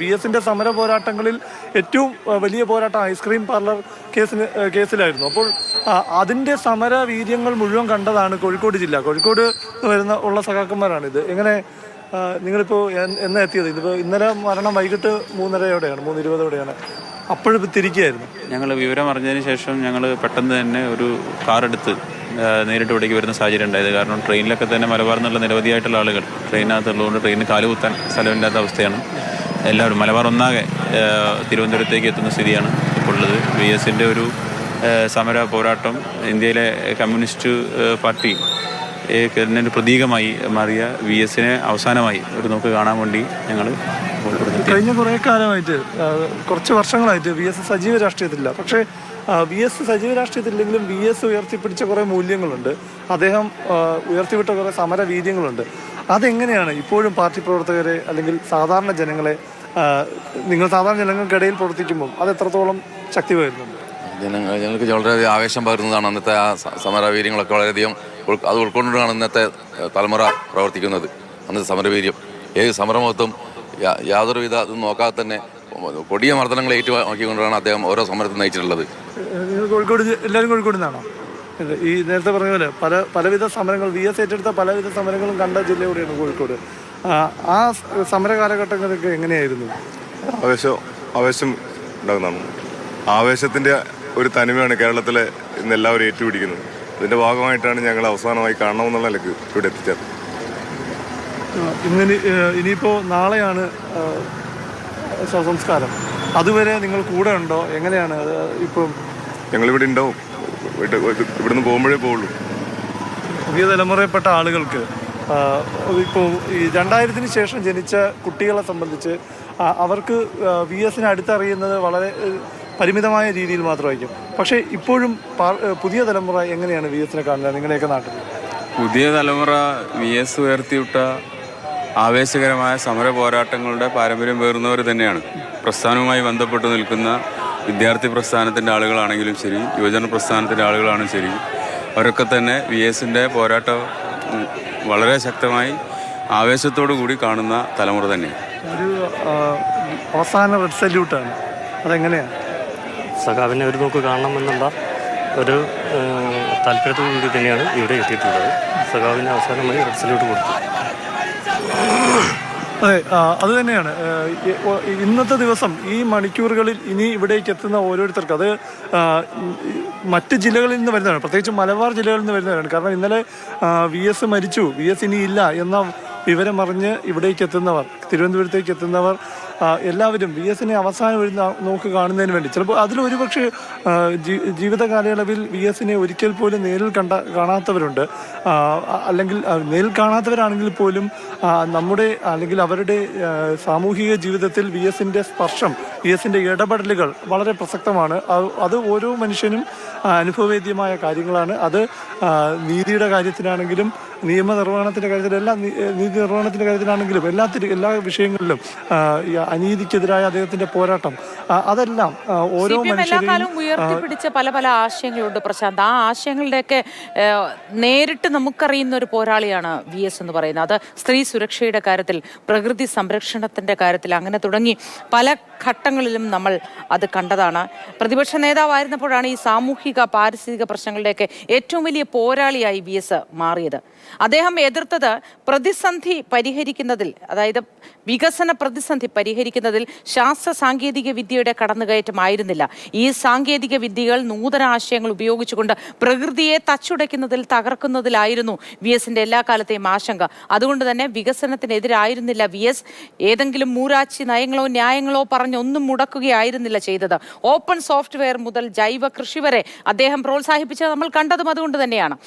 V എസിന്റെ സമര പോരാട്ടങ്ങളിൽ ഏറ്റവും വലിയ പോരാട്ടം ഐസ്ക്രീം പാർലർ കേസിന് കേസിലായിരുന്നു. അപ്പോൾ അതിന്റെ സമര വീര്യങ്ങൾ മുഴുവൻ കണ്ടതാണ് കോഴിക്കോട് ജില്ല. കോഴിക്കോട് വരുന്ന ഉള്ള സഖാക്കന്മാരാണ് ഇത് എങ്ങനെ നിങ്ങളിപ്പോ എന്നാ എത്തിയത്? ഇതിപ്പോ ഇന്നലെ മരണം വൈകിട്ട് മൂന്നരയോടെയാണ് മൂന്ന് ഇരുപതോടെയാണ്. അപ്പോഴും തിരിക്കുകയായിരുന്നു ഞങ്ങൾ വിവരം അറിഞ്ഞതിന് ശേഷം ഞങ്ങൾ പെട്ടെന്ന് തന്നെ ഒരു കാർ എടുത്ത് നേരിട്ട് ഇവിടേക്ക് വരുന്ന സാഹചര്യം ഉണ്ടായത്. കാരണം ട്രെയിനിലൊക്കെ തന്നെ മലബാർ എന്നുള്ള നിരവധിയായിട്ടുള്ള ആളുകൾ ട്രെയിനകത്തുള്ളതുകൊണ്ട് ട്രെയിനിന് കാലുകുത്താൻ സ്ഥലമില്ലാത്ത അവസ്ഥയാണ്. എല്ലാവരും മലബാർ ഒന്നാകെ തിരുവനന്തപുരത്തേക്ക് എത്തുന്ന സ്ഥിതിയാണ് ഇപ്പോൾ ഉള്ളത്. വി എസിന്റെ ഒരു സമര പോരാട്ടം ഇന്ത്യയിലെ കമ്മ്യൂണിസ്റ്റ് പാർട്ടി ഒരു പ്രതീകമായി മാറിയ വി എസിനെ അവസാനമായി ഒരു നോക്ക് കാണാൻ വേണ്ടി ഞങ്ങൾ കഴിഞ്ഞ കുറേ കാലമായിട്ട് കുറച്ച് വർഷങ്ങളായിട്ട് വി എസ് സജീവ രാഷ്ട്രീയത്തിലില്ല. പക്ഷേ വി എസ് സജീവ രാഷ്ട്രീയത്തിലെങ്കിലും വി എസ് ഉയർത്തിപ്പിടിച്ച കുറേ മൂല്യങ്ങളുണ്ട്. അദ്ദേഹം ഉയർത്തിവിട്ട കുറേ സമര വീര്യങ്ങളുണ്ട്. അതെങ്ങനെയാണ് ഇപ്പോഴും പാർട്ടി പ്രവർത്തകരെ അല്ലെങ്കിൽ സാധാരണ ജനങ്ങളെ നിങ്ങൾ സാധാരണ ജനങ്ങൾക്കിടയിൽ പ്രവർത്തിക്കുമ്പോൾ അത് എത്രത്തോളം ശക്തി പകരുന്നുണ്ട്? ജനങ്ങൾ ജനങ്ങൾക്ക് വളരെയധികം ആവേശം പകരുന്നതാണ് അന്നത്തെ ആ സമരവീര്യങ്ങളൊക്കെ വളരെയധികം അത് ഉൾക്കൊണ്ടാണ് ഇന്നത്തെ തലമുറ പ്രവർത്തിക്കുന്നത്. അന്നത്തെ സമരവീര്യം. ഏത് സമരമുഖത്തും യാ- യാതൊരുവിധ ഇതും നോക്കാതെ തന്നെ കൊടിയ മർദ്ദനങ്ങൾ ഏറ്റുവാക്കിക്കൊണ്ടാണ് അദ്ദേഹം ഓരോ സമരത്തിൽ നയിച്ചിട്ടുള്ളത്. കോഴിക്കോട് എല്ലാവരും കോഴിക്കോട് നിന്നാണോ? ഈ നേരത്തെ പറഞ്ഞ പോലെ പല പലവിധ സമരങ്ങൾ വി എസ് ഏറ്റെടുത്ത പലവിധ സമരങ്ങളും കണ്ട ജില്ല കൂടിയാണ് കോഴിക്കോട്? ആ, സമര കാലഘട്ടങ്ങളൊക്കെ എങ്ങനെയായിരുന്നു? ആവേശം ആവേശം ഉണ്ടാകുന്നതാണ്. ആവേശത്തിന്റെ ഒരു തനിമയാണ് കേരളത്തിലെ ഇന്ന് എല്ലാവരും ഏറ്റുപിടിക്കുന്നത്. ഇതിന്റെ ഭാഗമായിട്ടാണ് ഞങ്ങൾ അവസാനമായി കാണണമെന്നുള്ള നിലയ്ക്ക് ഇവിടെ എത്തിച്ചത്. ഏഹ് ഇനിയിപ്പോൾ നാളെയാണ് സംസ്കാരം അതുവരെ നിങ്ങൾ കൂടെ ഉണ്ടോ? എങ്ങനെയാണ് ഇപ്പം? ഞങ്ങളിവിടെ ഉണ്ടാവും. ഇവിടുന്ന് പോകുമ്പോഴേ പോവുള്ളൂ. പുതിയ തലമുറയിൽപ്പെട്ട ആളുകൾക്ക് ഇപ്പോൾ ഈ രണ്ടായിരത്തിന് ശേഷം ജനിച്ച കുട്ടികളെ സംബന്ധിച്ച് അവർക്ക് വി എസിനെ അടുത്തറിയുന്നത് വളരെ പരിമിതമായ രീതിയിൽ മാത്രമായിരിക്കും. പക്ഷേ ഇപ്പോഴും പുതിയ തലമുറ എങ്ങനെയാണ് വി എസിനെ കാണുന്നത്? നിങ്ങളുടെയൊക്കെ നാട്ടിൽ. പുതിയ തലമുറ വി എസ് ഉയർത്തിവിട്ട ആവേശകരമായ സമര പോരാട്ടങ്ങളുടെ പാരമ്പര്യം പേറുന്നവർ തന്നെയാണ്. പ്രസ്ഥാനവുമായി ബന്ധപ്പെട്ട് നിൽക്കുന്ന വിദ്യാർത്ഥി പ്രസ്ഥാനത്തിന്റെ ആളുകളാണെങ്കിലും ശരി യുവജന പ്രസ്ഥാനത്തിന്റെ ആളുകളാണെങ്കിലും ശരി അവരൊക്കെ തന്നെ വി എസിന്റെ പോരാട്ടം വളരെ ശക്തമായി ആവേശത്തോടു കൂടി കാണുന്ന തലമുറ തന്നെയാണ്. ഒരു അവസാന റെഡ് സല്യൂട്ടാണ് അതെങ്ങനെയാണ്? സഖാവിനെ ഒരു നോക്ക് കാണണമെന്നുള്ള ഒരു താല്പര്യത്തോടു കൂടി തന്നെയാണ് ഇവിടെ എത്തിയിട്ടുള്ളത്. സഖാവിന് അവസാനമായി റെഡ് സല്യൂട്ട് കൊടുത്തു. അതെ അത് തന്നെയാണ്. ഇന്നത്തെ ദിവസം ഈ മണിക്കൂറുകളിൽ ഇനി ഇവിടേക്ക് എത്തുന്ന ഓരോരുത്തർക്ക് അത് മറ്റ് ജില്ലകളിൽ നിന്ന് വരുന്നവരാണ് പ്രത്യേകിച്ച് മലബാർ ജില്ലകളിൽ നിന്ന് വരുന്നവരാണ് കാരണം ഇന്നലെ വി എസ് മരിച്ചു. വി എസ് ഇനി ഇല്ല എന്ന വിവരമറിഞ്ഞ് ഇവിടേക്ക് എത്തുന്നവർ തിരുവനന്തപുരത്തേക്ക് എത്തുന്നവർ എല്ലാവരും വി എസിനെ അവസാനം ഒരു നോക്ക് കാണുന്നതിന് വേണ്ടി. ചിലപ്പോൾ അതിലൊരുപക്ഷെ ജീവിത കാലയളവിൽ വി എസിനെ ഒരിക്കൽ പോലും നേരിൽ കണ്ട കാണാത്തവരുണ്ട്. അല്ലെങ്കിൽ നേരിൽ കാണാത്തവരാണെങ്കിൽ പോലും നമ്മുടെ അല്ലെങ്കിൽ അവരുടെ സാമൂഹിക ജീവിതത്തിൽ വി എസിന്റെ സ്പർശം വി എസിന്റെ ഇടപെടലുകൾ വളരെ പ്രസക്തമാണ്. അത് ഓരോ മനുഷ്യനും അനുഭവവേദ്യമായ കാര്യങ്ങളാണ്. അത് നീതിയുടെ കാര്യത്തിനാണെങ്കിലും നിയമനിർവഹണത്തിന്റെ കാര്യത്തിൽ എല്ലാ നീതി നിർവഹണത്തിന്റെ കാര്യത്തിലാണെങ്കിലും എല്ലാത്തിനും എല്ലാ വിഷയങ്ങളിലും അനീതിക്കെതിരായ അദ്ദേഹത്തിന്റെ പോരാട്ടം. അതെല്ലാം ഓരോ മനുഷ്യരെയും ഉയർത്തിപ്പിടിച്ച പല പല ആശയങ്ങളുണ്ട് പ്രശാന്ത്. ആ ആശയങ്ങളുടെയൊക്കെ നേരിട്ട് നമുക്കറിയുന്ന ഒരു പോരാളിയാണ് വി എസ് എന്ന് പറയുന്നത്. അത് സ്ത്രീ സുരക്ഷയുടെ കാര്യത്തിൽ പ്രകൃതി സംരക്ഷണത്തിന്റെ കാര്യത്തിൽ അങ്ങനെ തുടങ്ങി പല ഘട്ടങ്ങളിലും നമ്മൾ അത് കണ്ടതാണ്. പ്രതിപക്ഷ നേതാവായിരുന്നപ്പോഴാണ് ഈ സാമൂഹിക പാരിസ്ഥിതിക പ്രശ്നങ്ങളുടെയൊക്കെ ഏറ്റവും വലിയ പോരാളിയായി വി എസ് മാറിയത്. അദ്ദേഹം എതിർത്തത് പ്രതിസന്ധി പരിഹരിക്കുന്നതിൽ അതായത് വികസന പ്രതിസന്ധി പരിഹരിക്കുന്നതിൽ ശാസ്ത്ര സാങ്കേതിക വിദ്യയുടെ കടന്നുകയറ്റമായിരുന്നില്ല. ഈ സാങ്കേതിക വിദ്യകൾ നൂതന ആശയങ്ങൾ ഉപയോഗിച്ചുകൊണ്ട് പ്രകൃതിയെ തച്ചുടയ്ക്കുന്നതിൽ തകർക്കുന്നതിലായിരുന്നു വി എസിന്റെ എല്ലാ കാലത്തെയും ആശങ്ക. അതുകൊണ്ട് തന്നെ വികസനത്തിനെതിരായിരുന്നില്ല വി എസ്. ഏതെങ്കിലും മൂരാച്ചി നയങ്ങളോ ന്യായങ്ങളോ പറഞ്ഞൊന്നും മുടക്കുകയായിരുന്നില്ല ചെയ്തത്. ഓപ്പൺ സോഫ്റ്റ്വെയർ മുതൽ ജൈവ കൃഷി വരെ അദ്ദേഹം പ്രോത്സാഹിപ്പിച്ചത് നമ്മൾ കണ്ടതും അതുകൊണ്ട് തന്നെയാണ്.